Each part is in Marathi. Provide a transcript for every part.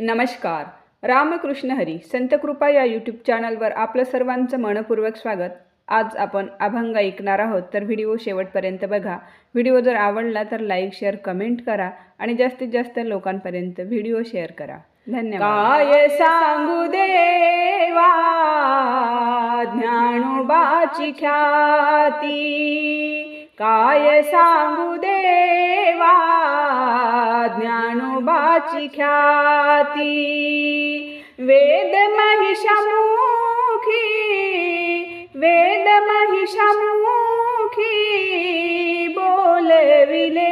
नमस्कार. रामकृष्ण हरी संतकृपा या यूट्यूब चॅनलवर आपलं सर्वांचं मनपूर्वक स्वागत. आज आपण अभंग ऐकणार आहोत तर व्हिडिओ शेवटपर्यंत बघा. व्हिडिओ जर आवडला तर लाईक शेअर कमेंट करा आणि जास्तीत जास्त लोकांपर्यंत व्हिडिओ शेअर करा. धन्यवाद. काय सांगू देवा? ज्ञानोबाची ख्याती. काय सांगू देवा? ज्ञानोबाची ख्याती वेद महिषमुखी वेद महिषमुखी बोलविले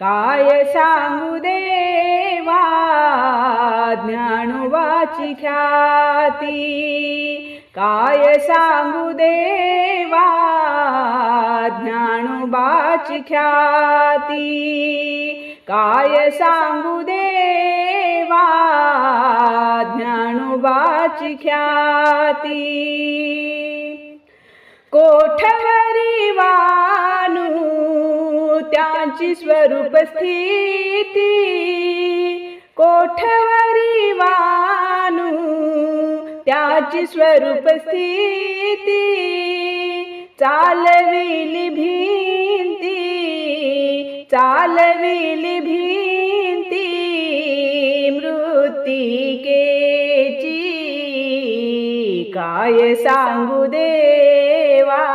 काय सांगू देवा ज्ञानोबाची ख्याती? काय सांगू देवा? ज्ञानोबाची ख्याती. काय सांगू देवा? ज्ञानोबाची ख्याती. कोठरी वानू त्यांची स्वरूप स्थिती. कोठवरी वानू त्याची स्वरूप स्थिती चालविली भिंती चालविली भिंती मृतिकेची. काय सांगू देवा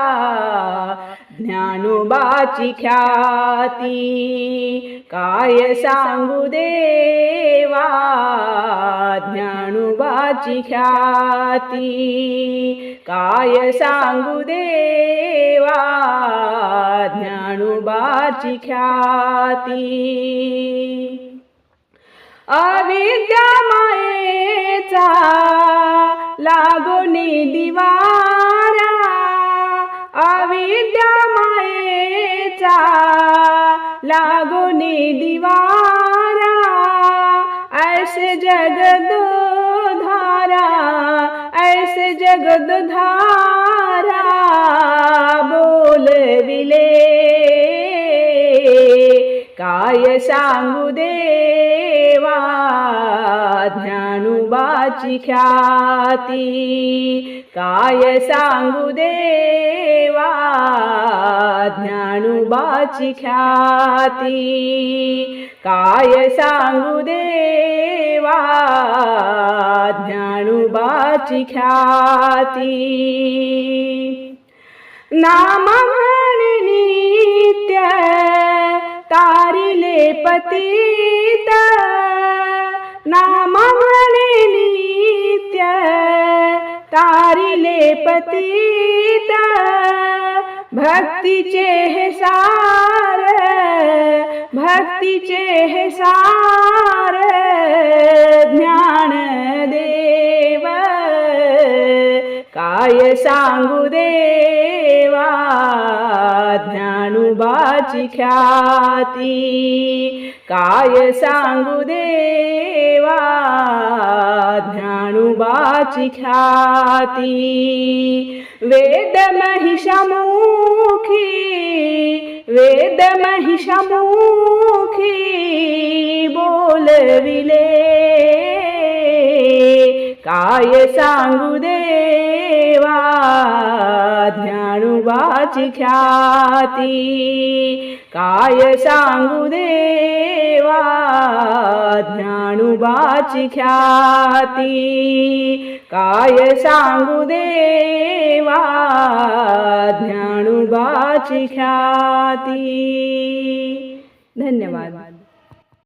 ज्ञानोबाची ख्याती. काय सांगू देवा ज्ञानुबाची ख्याती. काय सांगू देवा ज्ञानुबाची ख्याती? अविद्या मायेचा लागोनी दिवारा अविद्या मायेचा लागोनी दिवारा जगदधारा धारा बोलविले. काय सांगू देवा ज्ञानुबाची ख्याती. काय सांगू देवा ज्ञानुबाची ख्याती. काय सांगू देवा ज्ञानू ज्ञानोबाची ख्याती. नाम म्हणे नित्य तारिले पतित. नाम म्हणे नित्य तारिले पतित. भक्तीचे हे सार भक्तीचे हे सार ज्ञान दे. काय सांगू देवा? ज्ञानुबाची ख्याती. काय सांगू देवा? ज्ञानुबाची ख्याती. वेद महिषमुखी वेद महिषमुखी बोलविले. काय सांगू देवा ज्ञानोबाची ख्याती. काय सांगू देवा? ज्ञानुबाची ख्याती. काय सांगू देवा? ज्ञानुबाची ख्याती. धन्यवाद.